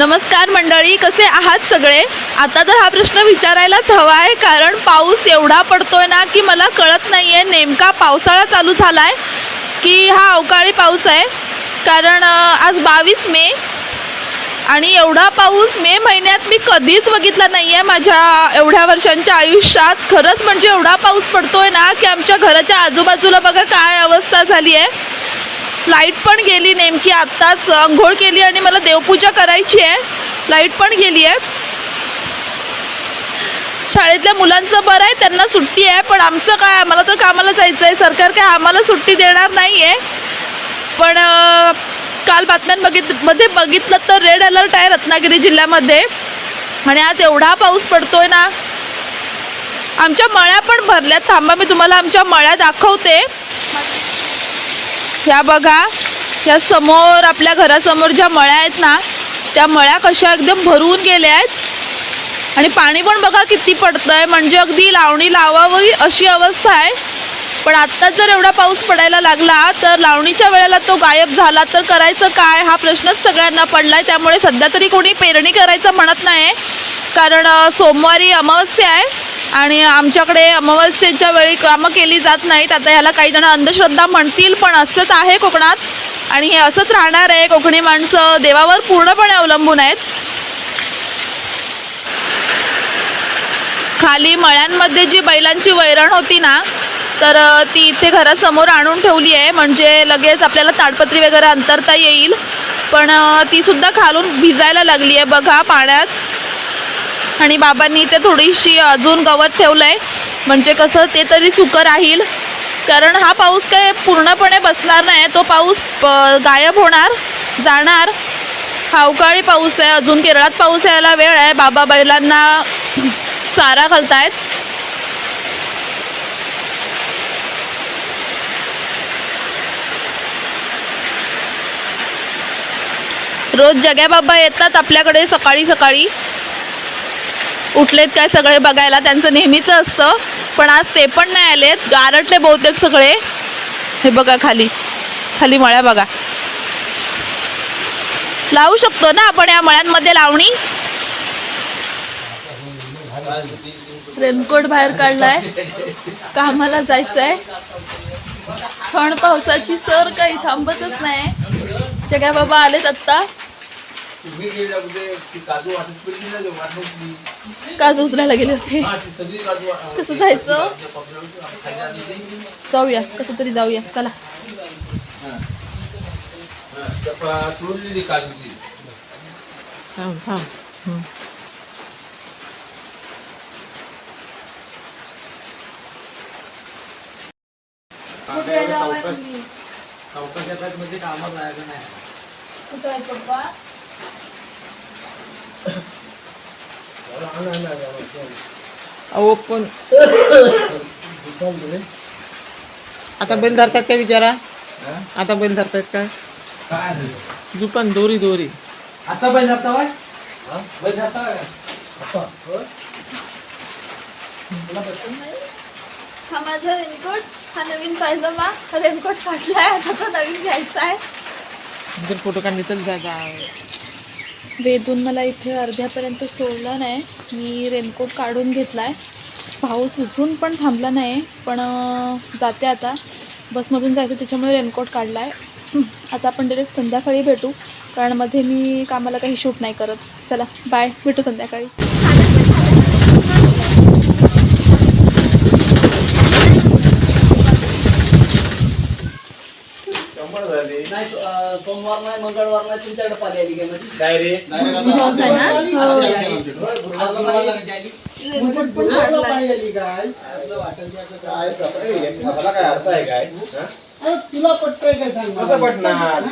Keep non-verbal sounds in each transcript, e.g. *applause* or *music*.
नमस्कार मंडळी कसे आहात सगळे? आता तर हा प्रश्न विचारायलाच हवा आहे कारण पाऊस एवढा पडतोय ना की मला कळत नाही आहे नेमका पावसाळा चालू झाला आहे की हा अवकाळी पाऊस आहे. कारण आज बावीस मे आणि एवढा पाऊस मे महिन्यात मी कधीच बघितला नाही आहे माझ्या एवढ्या वर्षांच्या आयुष्यात. खरंच म्हणजे एवढा पाऊस पडतोय ना की आमच्या घराच्या आजूबाजूला बघा काय अवस्था झाली आहे लाइट पण गेली नेमकी आत्ताच. अंघोळ केली आणि मला देवपूजा करायची आहे. लाइट पण गेली आहे. शाळेतल्या मुलांचं बरं आहे त्यांना सुट्टी आहे पण आमचं काय आम्हाला तर कामाला जायचं आहे. सरकार काय आम्हाला सुट्टी देणार नाही आहे पण काल बातम्यां बघित मध्ये बघितलं तर रेड अलर्ट आहे रत्नागिरी जिल्ह्यामध्ये. आणि आज एवढा पाऊस पडतोय ना. आमच्या मळ्या पण भरल्यात. थांबा मी तुम्हाला आमच्या मळ्या दाखवते. ह्या बघा ह्या समोर आपल्या घरासमोर ज्या मळ्या आहेत ना त्या मळ्या कशा एकदम भरून गेल्या आहेत. आणि पाणी पण बघा किती पडतंय. म्हणजे अगदी लावणी लावावी अशी अवस्था आहे. पण आत्ता जर एवढा पाऊस पडायला लागला तर लावणीच्या वेळेला तो गायब झाला तर करायचं काय? हा प्रश्नच सगळ्यांना पडलाय. त्यामुळे सध्या तरी कोणी पेरणी करायचं म्हणत नाही कारण सोमवारी अमावस्या आहे. आणि आमच्याकडे अमावस्येच्या वेळी कामं केली जात नाहीत. आता ह्याला काही जण अंधश्रद्धा म्हणतील पण असंच आहे कोकणात. आणि हे असंच राहणार आहे. कोकणी माणसं देवावर पूर्णपणे अवलंबून आहेत. खाली मळ्यांमध्ये जी बैलांची वैरण होती ना तर ती इथे घरासमोर आणून ठेवली आहे. म्हणजे लगेच आपल्याला ताडपत्री वगैरे अंतरता येईल. पण ती सुद्धा खालून भिजायला लागली आहे. बघा पाण्यात. आणि बाबांनी इथे थोडीशी अजून गवत ठेवलं आहे म्हणजे कसं ते तरी सुकं राहील. कारण हा पाऊस काय पूर्णपणे बसणार नाही. तो पाऊस गायब होणार जाणार. हा अवकाळी पाऊस आहे अजून केरळात पाऊस यायला वेळ आहे. बाबा बैलांना चारा घालतायत. रोज जग्या बाबा येतात आपल्याकडे सकाळी सकाळी. उठलेत काय सगळे बघायला त्यांचं नेहमीचं असतं. पण आज ते पण नाही आलेत. गारटले बहुतेक सगळे. हे बघा खाली. खाली मळ्या बघा. लावू शकतो ना आपण या मळ्यांमध्ये लावणी? रेनकोट बाहेर काढलाय. कामाला जायचंय. पण पावसाची सर काही थांबतच नाही. जग्या बाबा आलेत आत्ता. तुम्ही गेल्यामध्ये ती काजू वाटत उचलायला गेले होते हा सगळी काजू कसं जायचं? जाऊया कसं तरी जाऊया चला हा. हा. थांब थांब हम्म. कामात जायचं नाही कुठं आहे पप्पा अहो पण आता बैल धरतात काय विचारा हा? आता बैल धरतात झालं? दुकान दोरी दोरी. आता बैल जाता बाय बैल? होय? हा माझा रेनकोट हा नवीन पायजमा हा रेनकोट फाटलाय आता तो नवीन घ्यायचा आहे जर फोटो काढले तर जागा वेदून मला इथे अर्ध्यापर्यंत सोडलं नाही. मी रेनकोट काढून घेतला आहे पाऊस अजून पण थांबला नाही पण जाते आता. बसमधून जायचं त्याच्यामुळे रेनकोट काढला आहे *clears throat* आता आपण डायरेक्ट संध्याकाळी भेटू. कारण मध्ये मी कामाला काही शूट नाही करत. चला बाय भेटू संध्याकाळी नाही सोमवार नाही मंगळवार नाही तुमच्याकडे पाणी आली काय म्हणजे काय रे? पाऊस आहे ना? मला काय? अर्थ आहे काय? हा? तुला पटतंय काय सांग मला? कसं पटणार?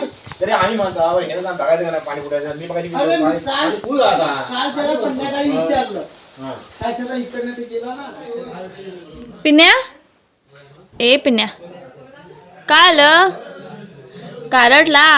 तरी आम्ही म्हणतो "अहो, ह्यानं जाऊन बघायचं का नाही पाणी कुठायचं मी बघायची अरे मी पाणी- काल- पाणी फुल आता. काल त्याला संध्याकाळी विचारलं. हा. काय त्याचा इकडनं ते गेला ना? पिन्या? ए पिन्या. काय आलं? कारडला?